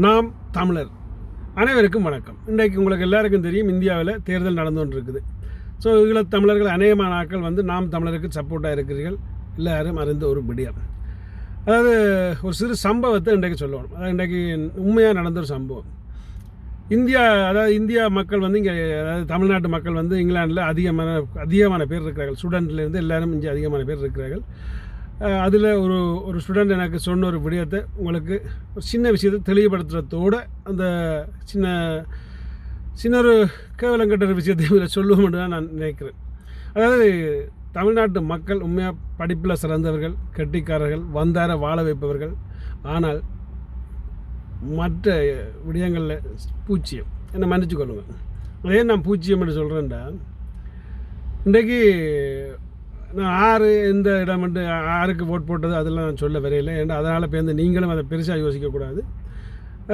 நாம் தமிழர். அனைவருக்கும் வணக்கம். இன்றைக்கு உங்களுக்கு எல்லாருக்கும் தெரியும் இந்தியாவில் தேர்தல் நடந்து கொண்டிருக்குது ஸோ இதில் தமிழர்கள் அநேகமான ஆட்கள் வந்து நாம் தமிழருக்கு சப்போர்ட்டாக இருக்கிறீர்கள். எல்லாரும் அறிந்த ஒரு விடியம். அதாவது ஒரு சிறு சம்பவத்தை இன்றைக்கு சொல்லணும். அதாவது இன்றைக்கு உண்மையாக நடந்த ஒரு சம்பவம். இந்தியா அதாவது இந்தியா மக்கள் வந்து இங்கே அதாவது தமிழ்நாட்டு மக்கள் வந்து இங்கிலாந்தில் அதிகமான அதிகமான பேர் இருக்கிறார்கள். ஸ்டூடெண்ட்லேருந்து எல்லாரும் இங்கே அதிகமான பேர் இருக்கிறார்கள். அதில் ஒரு ஒரு ஸ்டூடெண்ட் எனக்கு சொன்ன ஒரு விடயத்தை உங்களுக்கு ஒரு சின்ன விஷயத்தை தெளிவுபடுத்துறதோடு அந்த சின்ன சின்ன ஒரு கேவலம் கட்டுற விஷயத்தையும் இதில் சொல்லுவோம்னு தான் நான் நினைக்கிறேன். அதாவது தமிழ்நாட்டு மக்கள் உண்மையாக படிப்பில் சிறந்தவர்கள் கெட்டிக்காரர்கள் வந்தார வாழ வைப்பவர்கள். ஆனால் மற்ற விடயங்களில் பூச்சியம். என்னை மன்னிச்சு கொள்ளுங்கள் அதே நான் பூச்சியம் என்று சொல்கிறேன்டா இன்றைக்கு நான் ஆறு எந்த இடம் வந்து ஆறுக்கு ஓட் போட்டது அதெல்லாம் நான் சொல்ல வரையில. ஏன்னா அதனால் பேருந்து நீங்களும் அதை பெருசாக யோசிக்கக்கூடாது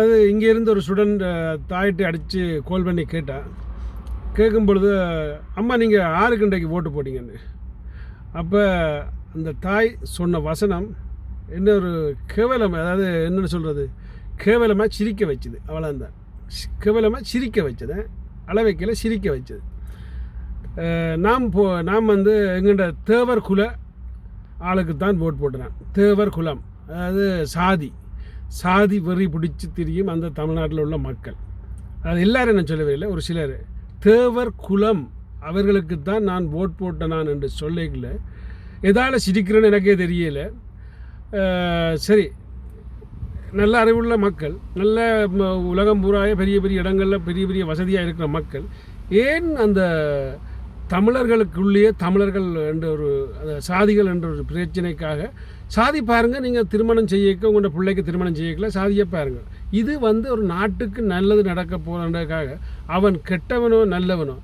அது இங்கேருந்து ஒரு ஸ்டூடெண்ட் தாயிட்டு அடித்து கால் பண்ணி கேட்டால் கேட்கும் பொழுது அம்மா நீங்கள் ஆறுக்கு இன்றைக்கு ஓட்டு போட்டிங்கன்னு. அப்போ அந்த தாய் சொன்ன வசனம் என்ன ஒரு கேவலம் அதாவது என்னென்னு சொல்கிறது கேவலமாக சிரிக்க வச்சுது. அவ்வளோந்தான் கேவலமாக சிரிக்க வச்சது. அளவைக்கில சிரிக்க வச்சது. நாம் போ நாம் வந்து எங்கள்கிட்ட தேவர் குல ஆளுக்கு தான் ஓட் போட்டுறேன். தேவர் குலம் அதாவது சாதி. சாதி வெறி பிடிச்சி திரியும் அந்த தமிழ்நாட்டில் உள்ள மக்கள். அது எல்லாரும் என்ன சொல்லவே இல்லை ஒரு சிலர். தேவர் குலம் அவர்களுக்கு தான் நான் ஓட் போட்டேன் நான் என்று சொல்லிக்கல எதால் சிரிக்கிறேன்னு எனக்கே தெரியலை. சரி. நல்ல அறிவுள்ள மக்கள் நல்ல உலகம் பூராய பெரிய பெரிய இடங்களில் பெரிய பெரிய வசதியாக இருக்கிற மக்கள் ஏன் அந்த தமிழர்களுக்குள்ளேயே தமிழர்கள் என்ற ஒரு சாதிகள் என்ற ஒரு பிரச்சனைக்காக சாதி பாருங்கள் நீங்கள் திருமணம் செய்யக்க உங்களோட பிள்ளைக்கு திருமணம் செய்யக்கல சாதியை பாருங்கள் இது வந்து ஒரு நாட்டுக்கு நல்லது நடக்க போகிறதுக்காக அவன் கெட்டவனோ நல்லவனோ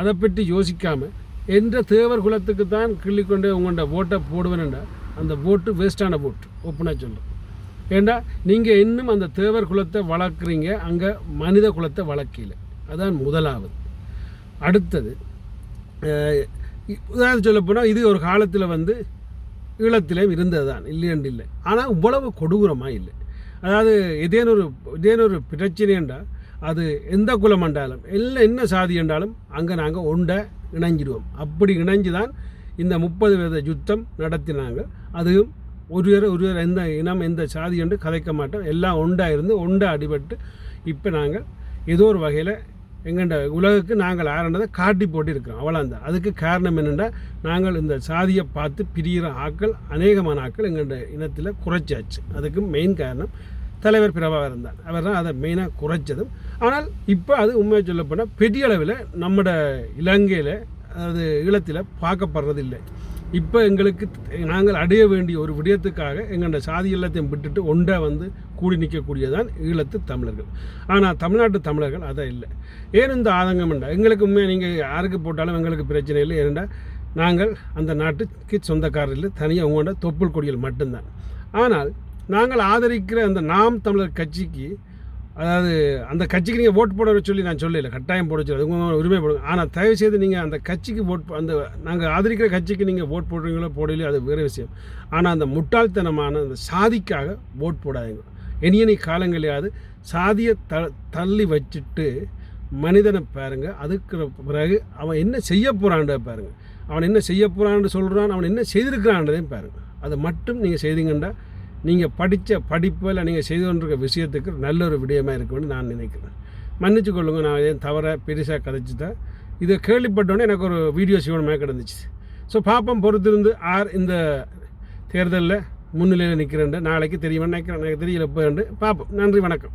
அதை பற்றி யோசிக்காமல் என்ற தேவர் குலத்துக்கு தான் கிள்ளிக்கொண்டு உங்கள்ட ஓட்டை போடுவேன்டா அந்த ஓட்டு வேஸ்டான ஓட்டு ஒப்புனா சொல்லும். ஏண்டா நீங்கள் இன்னும் அந்த தேவர் குலத்தை வளர்க்குறீங்க அங்கே மனித குலத்தை வளர்க்கல. அதான் முதலாவது. அடுத்தது உதாரணம் சொல்ல போனால் இது ஒரு காலத்தில் வந்து ஈழத்திலேயும் இருந்தது தான் இல்லையண்டு இல்லை. ஆனால் இவ்வளவு கொடூரமாக இல்லை. அதாவது இதேன்னு ஒரு இதேன்னு ஒரு பிரச்சனைண்டா அது எந்த குலம் என்றாலும் எல்லாம் என்ன சாதி என்றாலும் அங்கே நாங்கள் ஒண்டை இணைஞ்சிடுவோம் அப்படி இணைஞ்சு தான் இந்த முப்பது வித யுத்தம் நடத்தினாங்க. அதுவும் ஒருவர் ஒருவர் எந்த இனம் எந்த சாதி என்று கதைக்க மாட்டோம். எல்லாம் ஒண்டாக இருந்து ஒண்டா அடிபட்டு இப்போ நாங்கள் ஏதோ ஒரு வகையில் எங்கண்ட உலகுக்கு நாங்கள் ஆரண்டதை காட்டி போட்டு இருக்கிறோம் அவ்வளோந்தான் அதுக்கு காரணம் என்னென்னா நாங்கள் இந்த சாதியை பார்த்து பிரிகிற ஆக்கள் அநேகமான ஆட்கள் எங்கள்ட இனத்தில் குறைச்சாச்சு. அதுக்கு மெயின் காரணம் தலைவர் பிரபாவர் தான் அவர் தான் அதை மெயினாக குறைச்சதும். ஆனால் இப்போ அது உண்மையாக சொல்லப்போனால் பெரிய அளவில் நம்மட இலங்கையில் அதாவது ஈழத்தில் பார்க்கப்படுறதில்லை. இப்போ எங்களுக்கு நாங்கள் அடைய வேண்டிய ஒரு விடயத்துக்காக எங்களோட சாதி எல்லாத்தையும் விட்டுட்டு ஒன்றை வந்து கூடி நிற்கக்கூடியதான் ஈழத்து தமிழர்கள். ஆனால் தமிழ்நாட்டு தமிழர்கள் அதை இல்லை. ஏன் இந்த ஆதங்கம் என்றால் எங்களுக்கு உண்மையாக நீங்கள் யாருக்கு போட்டாலும் எங்களுக்கு பிரச்சனை இல்லை. ஏனென்றால் நாங்கள் அந்த நாட்டுக்கு சொந்தக்காரர் இல்லை. தனியாக உங்களோட தொப்புள் கொடிகள் மட்டும்தான். ஆனால் நாங்கள் ஆதரிக்கிற அந்த நாம் தமிழர் கட்சிக்கு அதாவது அந்த கட்சிக்கு நீங்கள் ஓட்டு போட சொல்லி நான் சொல்லல கட்டாயம் போட சொல்லி அதுக்கு உரிமை போடுங்க ஆனால் தயவு செய்து நீங்கள் அந்த கட்சிக்கு ஓட் அந்த நாங்கள் ஆதரிக்கிற கட்சிக்கு நீங்கள் ஓட் போடுறீங்களோ போடலையோ அது வேறு விஷயம். ஆனால் அந்த முட்டாள்தனமான அந்த சாதிக்காக ஓட் போடாதீங்க. இனியனி காலங்களையாவது சாதியை த தள்ளி வச்சுட்டு மனிதனை பாருங்க அதுக்கு பிறகு அவன் என்ன செய்ய போகிறான்ற பாருங்கள் அவன் என்ன செய்ய போகிறான்னு சொல்கிறான் அவன் என்ன செய்திருக்கிறான்றதையும் பாருங்கள் அதை மட்டும் நீங்கள் செய்தீங்கன்னா நீங்கள் படித்த படிப்பில் நீங்கள் செய்து கொண்டிருக்க விஷயத்துக்கு நல்ல ஒரு விடயமாக இருக்கும்னு நான் நினைக்கிறேன். மன்னிச்சு கொள்ளுங்க நான் ஏன் தவற பெருசாக கதைச்சிட்டேன். இதை கேள்விப்பட்டோன்னே எனக்கு ஒரு வீடியோ சிவனமாக கிடந்துச்சு. ஸோ பாப்பம் பொறுத்திருந்து ஆர் இந்த தேர்தலில் முன்னிலையில் நிற்கிறேன் நாளைக்கு தெரியுமா நினைக்கிறேன். எனக்கு தெரியல இப்போ பார்ப்போம் நன்றி வணக்கம்.